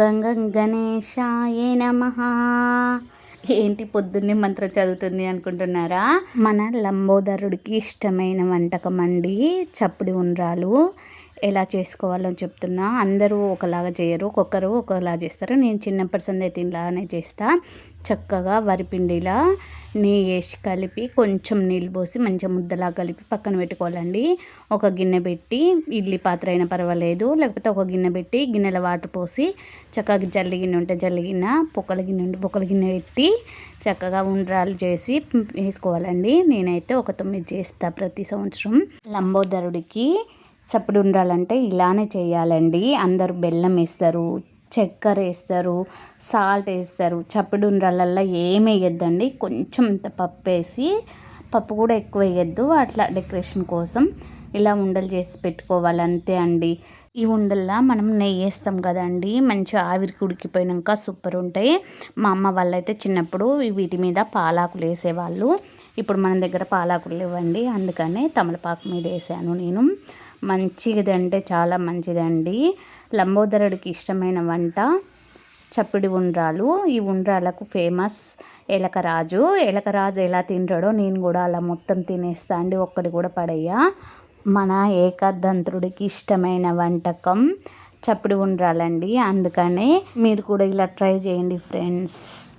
గంగ గణేశాయే నమ. ఏంటి పొద్దున్నే మంత్రం చదువుతుంది అనుకుంటున్నారా? మన లంబోదరుడికి ఇష్టమైన వంటకం అండి చప్పుడి ఉండ్రాలు. ఎలా చేసుకోవాలో చెప్తున్నా. అందరూ ఒకలాగా చేయరు ఒక్కొక్కరు ఒకలా చేస్తారు. నేను చిన్నప్పటి సంది ఇలానే చేస్తా. చక్కగా వరిపిండిలా నెయ్యి వేసి కలిపి కొంచెం నీళ్ళు పోసి మంచిగా ముద్దలా కలిపి పక్కన పెట్టుకోవాలండి. ఒక గిన్నె పెట్టి ఇడ్లీ పాత్ర అయినా పర్వాలేదు. లేకపోతే ఒక గిన్నె పెట్టి గిన్నెల వాటర్ పోసి చక్కగా జల్లి గిన్నె ఉంటే జల్లి గిన్నె పొక్కల గిన్నె ఉంటే పొక్కల గిన్నె పెట్టి చక్కగా ఉండ్రాలు చేసి వేసుకోవాలండి. నేనైతే ఒక తొమ్మిది చేస్తా ప్రతి సంవత్సరం. లంబోదరుడికి చప్పుడు ఉండాలంటే ఇలానే చేయాలండి. అందరూ బెల్లం వేస్తారు చక్కెర వేస్తారు సాల్ట్ వేస్తారు. చప్పుడు ఉండ్రాలల్లో ఏమి వేయద్దండి. కొంచెం ఇంత పప్పు వేసి పప్పు కూడా ఎక్కువ వేయద్దు. అట్లా డెకరేషన్ కోసం ఇలా ఉండలు చేసి పెట్టుకోవాలి. అంతే అండి. ఈ ఉండల్లా మనం నెయ్యి వేస్తాం కదండి. మంచిగా ఆవిరికి ఉడికిపోయినాక సూపర్ ఉంటాయి. మా అమ్మ వాళ్ళైతే చిన్నప్పుడు వీటి మీద పాలాకులు వేసేవాళ్ళు. ఇప్పుడు మన దగ్గర పాలాకులు లేవండి. అందుకనే తమలపాకు మీద వేసాను నేను. మంచిది అంటే చాలా మంచిదండి. లంబోదరుడికి ఇష్టమైన వంట చప్పిడి ఉండ్రాలు. ఈ ఉండ్రాలకు ఫేమస్ ఎలకరాజు ఎలకరాజు ఎలా తింటాడో నేను కూడా అలా మొత్తం తినేస్తా అండి. ఒక్కటి కూడా పడయ్యా మన ఏకాదంత్రుడికి ఇష్టమైన వంటకం చప్పుడు ఉండ్రాలండి. అందుకనే మీరు కూడా ఇలా ట్రై చేయండి ఫ్రెండ్స్.